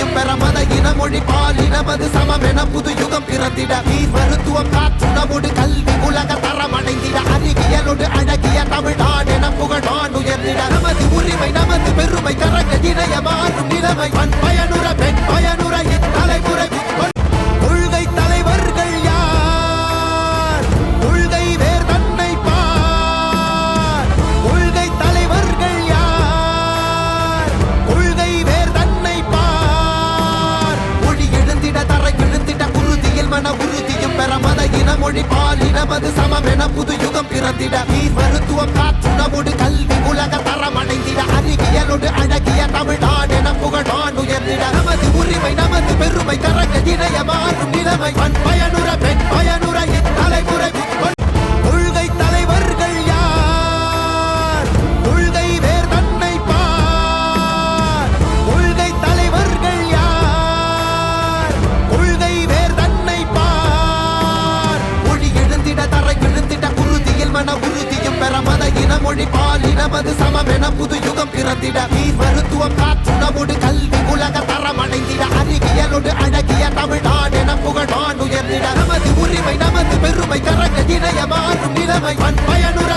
மன பெற மத இன மொழி பாலினமது சமமென புது யுகம் பிறந்திட. நீ மருத்துவம் காற்றுணவோடு கல்வி உலக தரம் அடைந்திட அறிவியலோடு அழகிய தமிழ்நாடு என புகழான் உயர்ந்திட. நமது உரிமை நமது பெருமை கரங்க இணைய மாறும் நிலைமை. பண் பயனுற பெண் பயனுற என் உட்கொள் மொழி பாலினமது சமமென புது யுகம் பிறந்திட. மத இன மொழி பாலினமது சமமென புது யுகம் பிறந்திட. நீர் மருத்துவம் காற்றுணவோடு கல்வி உலக தரம் அடைந்திட அறிவியலோடு அழகிய தமிழ்நாடு என புகழான் உயர்ந்திட. நமது உரிமை நமது பெருமை கரங்க இணைய மாறும் நிலைமை பயனுற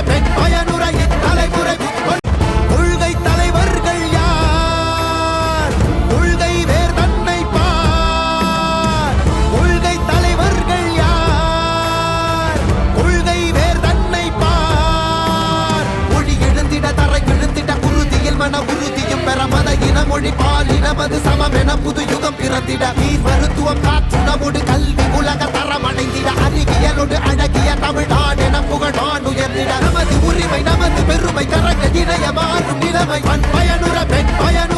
மன உறுதியும் பெற மத இன மொழி பாலினமது சமமென புது யுகம் பிறந்திட. நீ மருத்துவம் காற்றுணவோடு கல்வி உலக தரம் அடைந்திட அறிவியலோடு அழகிய தமிழ்நாடு என புகழான் உயர்ந்திட. நமது உரிமை நமது பெருமை கரங்க இணைய மாறும் நிலைமை. பண் பயனுற பெண் பயனு